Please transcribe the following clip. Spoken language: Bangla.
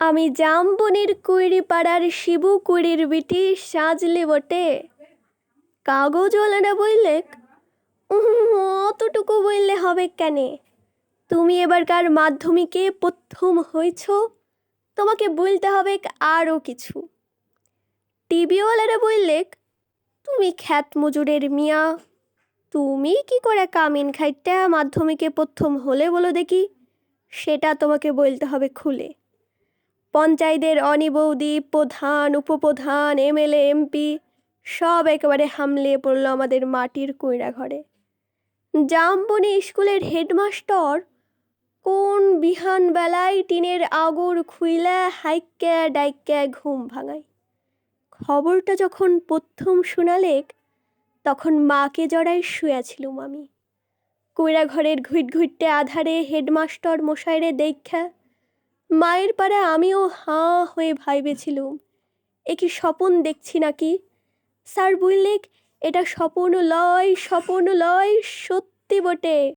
আমি জামবনের কুইরি পাড়ার শিবু কুড়ির বিটি সাজলে বটে। কাগজওয়ালারা বললে "উহুম, অতটুকু বললে হবে কেনে? তুমি এবারকার মাধ্যমিকে প্রথম হয়েছ তোমাকে বলতে হবে আরও কিছু। টিভিওয়ালারা বললে তুমি খ্যাত মজুরের মিয়া। তুমি কি করে কামিন খাইটা মাধ্যমিকে প্রথম হলে বলো দেখি? সেটা তোমাকে বলতে হবে খুলে। পঞ্চায়েতের অনি বৌদি, প্রধান, উপপ্রধান, এমএলএ, এমপি, সব একেবারে হামলে পড়ল আমাদের মাটির কুইড়া ঘরে। জামবনি স্কুলের হেডমাস্টার কোন বিহান বেলায় টিনের আগর খুইলা, হাইক্যা, ডাইক্যা, ঘুম ভাঙায়। খবরটা যখন প্রথম শোনালেক, তখন মাকে জড়ায় শুয়াছিলুম আমি। কুইড়া ঘরের ঘুইট ঘুইটে আধারে হেডমাস্টার মশাইরে দেখা মায়ের পাড়ায় আমিও হাঁ হয়ে ভাইবেছিলুম। এ কি স্বপন দেখছি নাকি? স্যার বললেক এটা স্বপন লয় স্বপন লয়, সত্যি বটে।